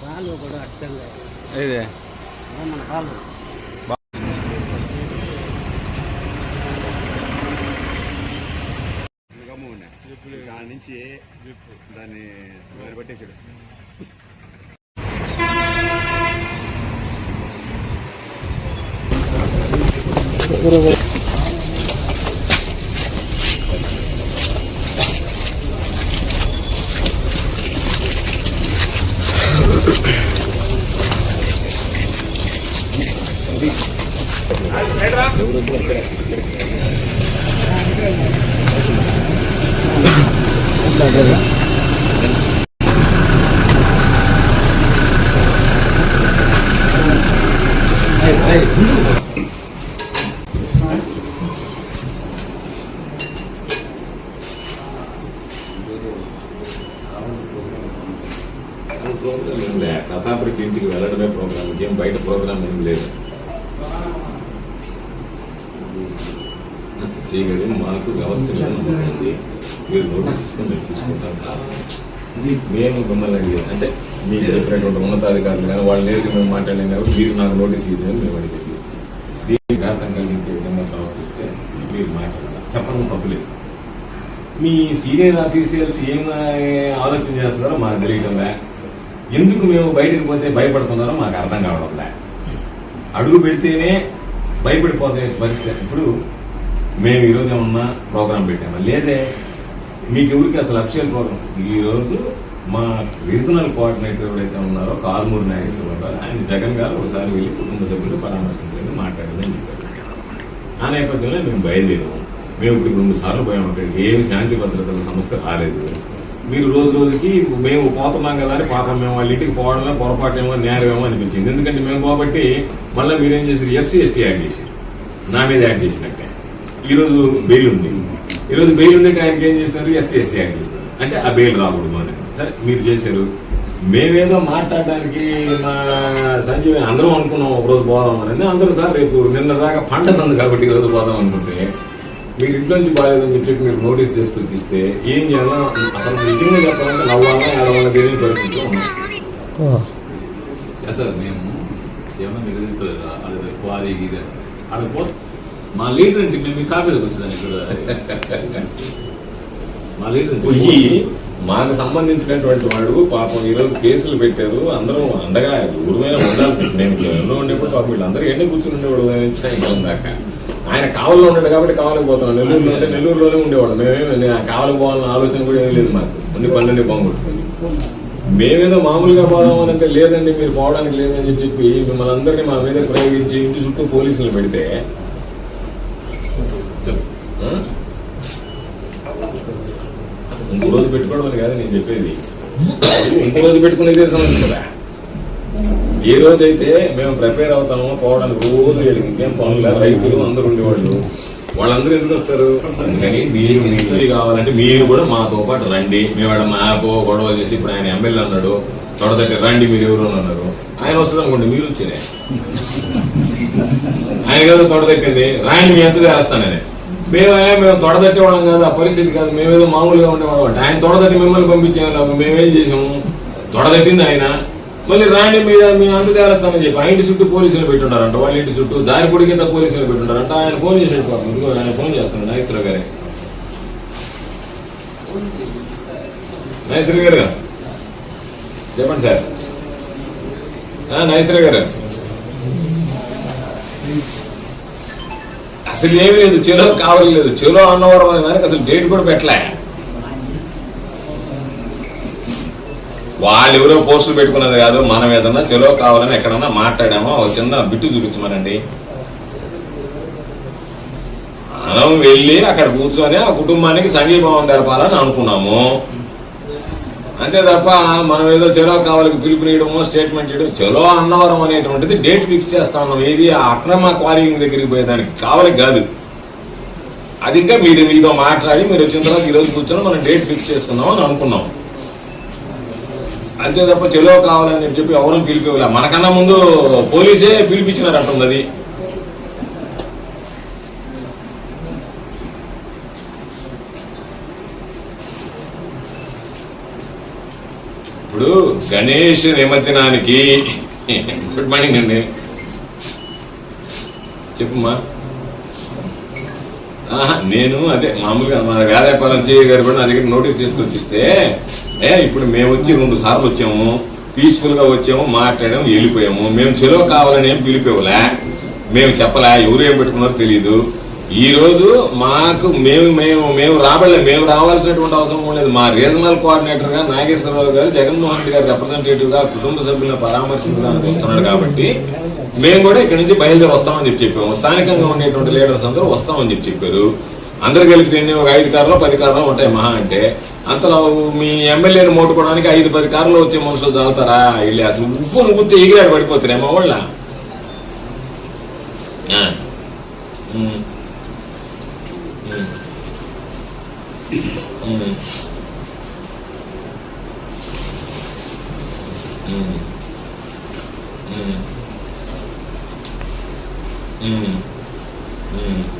కాలు కూడా అడ్డంగా ఇదే మన కాలు దాని నుంచి దాన్ని మరి పట్టేసాడు ప్రోగ్రామ్ ఏం లే ప్రతాపరికి ఇంటికి వెళ్ళడమే ప్రోగ్రామ్ ఏం బయట ప్రోగ్రామ్ ఏం లేదు. సీగడి మాకు వ్యవస్థ మీరు నోటీస్ ఇస్తే మేము తీసుకుంటాం కారణం ఇది మేము మిమ్మల్ని అంటే మీకు చెప్పినటువంటి ఉన్నతాధికారులు కానీ వాళ్ళు నేరుగా మేము మాట్లాడలేము కాబట్టి మీరు నాకు నోటీస్ ఇవ్వని మేము అడిగేది దీనికి ఘాతం కలిగించే విధంగా ప్రవర్తిస్తే మీరు మాట్లాడాలి చెప్పడం తప్పులేదు మీ సీనియర్ ఆఫీసర్స్ ఏం ఆలోచన చేస్తున్నారో మాకు తెలియటంలే ఎందుకు మేము బయటకు పోతే భయపడుతున్నారో మాకు అర్థం కావడంలే అడుగు పెడితేనే భయపడిపోతే పరిస్థితి. ఇప్పుడు మేము ఈరోజు ఏమన్నా ప్రోగ్రాం పెట్టామా? లేదే. మీకు ఎవరికి అసలు అఫిషియల్ ప్రోగ్రాం? ఈరోజు మా రీజనల్ కోఆర్డినేటర్ ఎవరైతే ఉన్నారో కాల్మూరు నాగేశ్వరరావు గారు ఆయన జగన్ గారు ఒకసారి వెళ్ళి కుటుంబ సభ్యులు పరామర్శించండి మాట్లాడాలని చెప్పారు. ఆ నేపథ్యంలో మేము బయలుదేరాము. మేము ఇప్పుడు రెండు సార్లు పోయాం అక్కడికి ఏమి శాంతి భద్రతల సమస్య రాలేదు. మీరు రోజు రోజుకి మేము పోతున్నాం కదా అని పాపం మేము వాళ్ళ ఇంటికి పోవడమే పొరపాటేమో నేరమేమో అనిపించింది. ఎందుకంటే మేము పోబట్టి మళ్ళీ మీరేం చేశారు? ఎస్సీ ఎస్టీ యాడ్ చేశారు. నా మీద యాడ్ చేసినట్టే. ఈరోజు బెయిల్ ఉంది. ఈరోజు బెయిల్ ఉందంటే ఆయనకి ఏం చేశారు? ఎస్సీ ఎస్టీ యాడ్ చేసినారు అంటే ఆ బెయిల్ రాకూడదు అని సరే మీరు చేశారు. మేమేదో మాట్లాడడానికి మా సంజీవ్ అందరం అనుకున్నాం. ఒకరోజు పోదాం అని. అందరూ సార్ రేపు నిన్న దాకా పంట ఉంది కాబట్టి ఈరోజు పోదాం అనుకుంటే మీరు ఇంట్లోంచి బాగాలేదని చెప్పి మీరు నోటీస్ చేసుకొచ్చి ఇస్తే ఏం చేయాలో అసలు నిజంగా చెప్పాలంటే నవ్వాలా ఏడవాలా తెలియని పరిస్థితిలో ఉన్నాం. సార్ మేము ఏమన్నా నిలదీసుకోలేదు అది క్వారీ గీరీ పో. మా లీడర్ అంటే మేము మీ కాఫీ దగ్గర వచ్చిందని ఇక్కడ. మా లీడర్ పోయి మాకు సంబంధించినటువంటి వాడు పాపం ఈరోజు కేసులు పెట్టారు. అందరం అండగా ఊరు మీద ఉండాల్సి మేము ఎన్నో ఉండేప్పుడు పాపం వీళ్ళందరూ ఎండ కూర్చుని ఉండేవాడు సాయంకాలం దాకా ఆయన కావలిలో ఉన్నాడు కాబట్టి కావలికి పోతున్నాం నెల్లూరులో ఉంటే నెల్లూరులోనే ఉండేవాడు. మేమేమి కావలికి పోవాలన్న ఆలోచన కూడా ఏం లేదు మాకు. అన్ని పనులన్నీ బాగుంటుంది మేమేదో మామూలుగా పోదాం అంటే లేదండి మీరు పోవడానికి లేదని చెప్పి మిమ్మల్ని అందరినీ మా మీద ప్రయోగించి ఇంటి చుట్టూ పోలీసులు పెడితే ఇంకో రోజు పెట్టుకోవడం అని కాదు నేను చెప్పేది. ఇంకో రోజు పెట్టుకునేదే సమస్య కదా. ఏ రోజైతే మేము ప్రిపేర్ అవుతామో పోవడానికి రోజు వీళ్ళకి ఇంకేం పనులు రైతులు అందరూ ఉండేవాళ్ళు. వాళ్ళందరూ ఎందుకు వస్తారు? అందుకని మీరు మిగిలి కావాలంటే మీరు కూడా మాతో పాటు రండి. మేము ఆడ మాకో గొడవ చేసి ఇప్పుడు ఆయన ఎమ్మెల్యే అన్నాడు. తొడదట్టి రండి మీరు ఎవరు అన్నారు. ఆయన వస్తారు అనుకోండి మీరు వచ్చినే. ఆయన కదా తొడదట్టింది రాయని మీ ఎంత చేస్తానని. మేము మేము తొడదట్టే వాళ్ళం కాదు ఆ పరిస్థితి కాదు. మేమేదో మామూలుగా ఉండేవాళ్ళం. అంటే ఆయన తొడదట్టి మిమ్మల్ని పంపించాము మేమేం చేసాము? తొడదట్టింది ఆయన. మళ్ళీ రాండి మీద మేము అంత తేలేస్తామని చెప్పి. ఆ ఇంటి చుట్టూ పోలీసులు పెట్టుంటారంట వాళ్ళ ఇంటి చుట్టూ దారిపొడి కింద పోలీసులు పెట్టుంటారంట. ఆయన ఫోన్ చేసాడు పాపం. ఇదిగో ఆయన ఫోన్ చేస్తాను నాగేశ్వరరావు గారే. నాగేశ్వర గారు. చెప్పండి సార్. నాగేశ్వర గారు. అసలు ఏమీ లేదు. చెలో కావాలి లేదు. చెరో అన్నవరం అని అసలు డేట్ కూడా పెట్టలే. వాళ్ళు ఎవరో పోస్టులు పెట్టుకున్నది కాదు మనం ఏదన్నా చెలో కావాలని ఎక్కడన్నా మాట్లాడామో ఒక చిన్న బిట్టు చూపించమనండి మనం వెళ్ళి అక్కడ కూర్చొని ఆ కుటుంబానికి సంఘీభావం జరపాలని అనుకున్నాము. అంతే తప్ప మనం ఏదో చెలో కావాలకి పిలుపునియడమో స్టేట్మెంట్ ఇవ్వడం చెలో అన్నవరం అనేటువంటిది డేట్ ఫిక్స్ చేస్తా ఉన్నాం. ఏది ఆ అక్రమ క్వారింగ్ దగ్గరికి పోయేదానికి కావాలి కాదు. అది ఇంకా మీరు మీతో మాట్లాడి మీరు వచ్చిన తర్వాత ఈరోజు కూర్చొని మనం డేట్ ఫిక్స్ చేసుకుందాం అని అనుకున్నాం. అంతే తప్ప చెలో కావాలని చెప్పి ఎవరూ పిలిపివ్వలే. మనకన్నా ముందు పోలీసే పిలిపించినారంటుంది అది. ఇప్పుడు గణేష్ నిమజ్జనానికి గుడ్ మార్నింగ్ అండి. చెప్పమ్మా. నేను అదే మామూలుగా మన వేదాయపాలెం సిఐ గారు కూడా నా దగ్గర నోటీస్ తీసుకొచ్చి ఇస్తే ఏ ఇప్పుడు మేము వచ్చి రెండు సార్లు వచ్చాము పీస్ఫుల్గా వచ్చాము మాట్లాడాము వెళ్ళిపోయాము. మేము చెలవు కావాలని ఏం పిలిపేవలే మేము చెప్పలే ఎవరు ఏం పెట్టుకున్నారో తెలియదు ఈరోజు మాకు మేము మేము మేము రాబడలేదు మేము రావాల్సినటువంటి అవసరం లేదు. మా రీజనల్ కోఆర్డినేటర్గా నాగేశ్వరరావు గారు జగన్మోహన్ రెడ్డి గారు రిప్రజెంటేటివ్గా కుటుంబ సభ్యులను పరామర్శించడానికి వస్తున్నాడు కాబట్టి మేము కూడా ఇక్కడ నుంచి బయలుదేరి వస్తామని చెప్పి చెప్పాము. స్థానికంగా ఉండేటువంటి లీడర్స్ అందరూ వస్తామని చెప్పి చెప్పారు. అందరు కలిపి ఎన్ని? ఒక ఐదు కార్లు పది కార్లు ఉంటాయి మహా అంటే. అంతలో మీ ఎమ్మెల్యేని మోటుకోవడానికి ఐదు పది కార్లు వచ్చే మనుషులు చదువుతారా వెళ్ళి అసలు ఉప్పు నువ్వుతే ఎగిరాడు పడిపోతారే మా వాళ్ళ 嗯，嗯，嗯，嗯，嗯。嗯。